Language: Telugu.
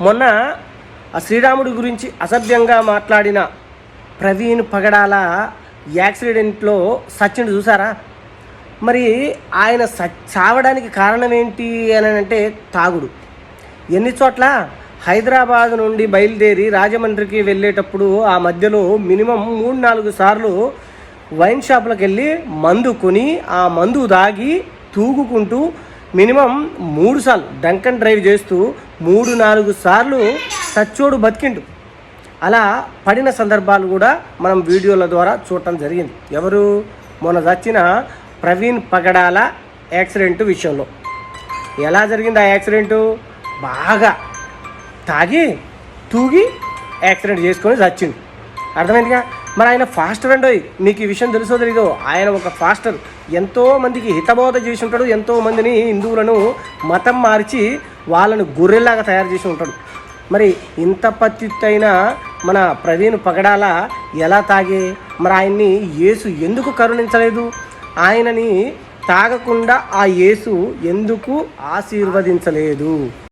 మొన్న ఆ శ్రీరాముడి గురించి అసభ్యంగా మాట్లాడిన ప్రవీణ్ పగడాల యాక్సిడెంట్లో సచిన్ చూసారా? మరి ఆయన చావడానికి కారణం ఏంటి అని అంటే తాగుడు. ఎన్ని చోట్ల హైదరాబాద్ నుండి బయలుదేరి రాజమండ్రికి వెళ్ళేటప్పుడు ఆ మధ్యలో మినిమం మూడు నాలుగు సార్లు వైన్ షాప్లకు వెళ్ళి మందు కొని ఆ మందు దాగి తూగుకుంటూ మినిమం మూడు సార్లు డంకన్ డ్రైవ్ చేస్తూ మూడు నాలుగు సార్లు సచ్చోడు బతికిండు. అలా పడిన సందర్భాలు కూడా మనం వీడియోల ద్వారా చూడటం జరిగింది. ఎవరు? మొన్న చచ్చిన ప్రవీణ్ పగడాల యాక్సిడెంట్ విషయంలో. ఎలా జరిగింది ఆ యాక్సిడెంటు? బాగా తాగి తూగి యాక్సిడెంట్ చేసుకొని చచ్చిండు అర్థమైందిగా? మరి ఆయన ఫాస్టర్ అండి మీకు ఈ విషయం తెలుసో తెలీదో? ఆయన ఒక ఫాస్టర్. ఎంతోమందికి హితబోధ చేసి ఉంటాడు ఎంతోమందిని హిందువులను మతం మార్చి వాళ్ళను గొర్రెలాగా తయారు చేసి ఉంటాడు. మరి ఇంత పత్తిత్తైన మన ప్రవీణ్ పగడాల ఎలా తాగే? మరి ఆయన్ని యేసు ఎందుకు కరుణించలేదు? ఆయనని తాగకుండా ఆ యేసు ఎందుకు ఆశీర్వదించలేదు?